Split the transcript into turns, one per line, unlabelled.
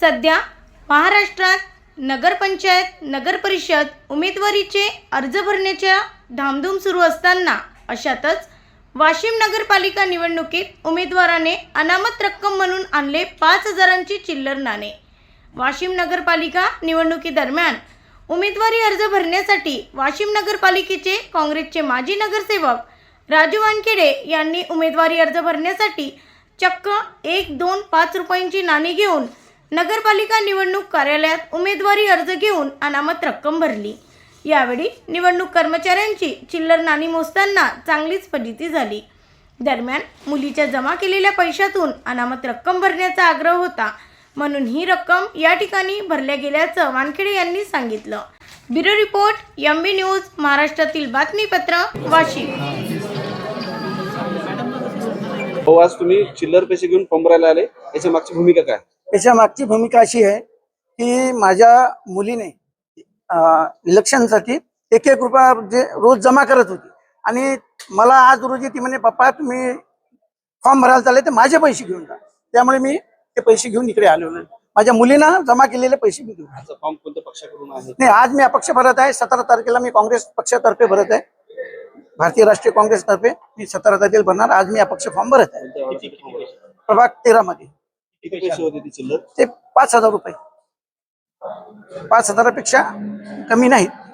सध्या महाराष्ट्रात नगरपंचायत नगरपरिषद उमेदवारीचे अर्ज भरण्याच्या धामधूम सुरू असताना अशातच वाशिम नगरपालिका निवडणुकीत उमेदवाराने अनामत रक्कम म्हणून आणले पाच हजारांची चिल्लर नाणे. वाशिम नगरपालिका निवडणुकीदरम्यान उमेदवारी अर्ज भरण्यासाठी वाशिम नगरपालिकेचे काँग्रेसचे माजी नगरसेवक राजू वानखेडे यांनी उमेदवारी अर्ज भरण्यासाठी चक्क एक दोन पाच रुपयांची नाणी घेऊन नगरपालिका निवडणूक कार्यालयात उमेदवारी अर्ज घेऊन अनामत रक्कम भरली. यावेळी निवडणूक कर्मचाऱ्यांची चिल्लर नाणी मोजताना चांगलीच फजिती झाली. दरम्यान मुलीच्या जमा केलेल्या पैशातून अनामत रक्कम भरण्याचा आग्रह होता. म्हणून ही रक्कम या ठिकाणी भरल्या गेल्याचं वानखेडे यांनी सांगितलं. Bureau report M B news महाराष्ट्रातील बातमीपत्र वाशिम.
हो आज तुम्ही चिल्लर पैसे घेऊन फॉर्म आले. याच्या मागची भूमिका काय?
याच्या मागची भूमिका अशी आहे की माझ्या मुलीने इलेक्शनसाठी एक एक रुपया जे रोज जमा करत होती. आणि मला आज रोजी ती म्हणे पप्पा तुम्ही फॉर्म भरायला चालले तर माझे पैसे घेऊन जा. त्यामुळे मी ते पैसे घेऊन इकडे आलो. माझ्या मुलीनं जमा केलेले पैसे मी घेऊन आलो.
आजचा फॉर्म कोणत्या पक्षाकडून आहे?
नाही आज मी अपक्ष भरत आहे. सतरा तारखेला मी काँग्रेस पक्षातर्फे भरत आहे. भारतीय राष्ट्रीय काँग्रेसतर्फे मी सतरा तारखेला भरणार. आज मी अपक्ष फॉर्म भरत आहे? प्रभाग तेरा मध्ये
पैसे होते
ते पाच हजार रुपये. पाच हजारापेक्षा कमी नाहीत.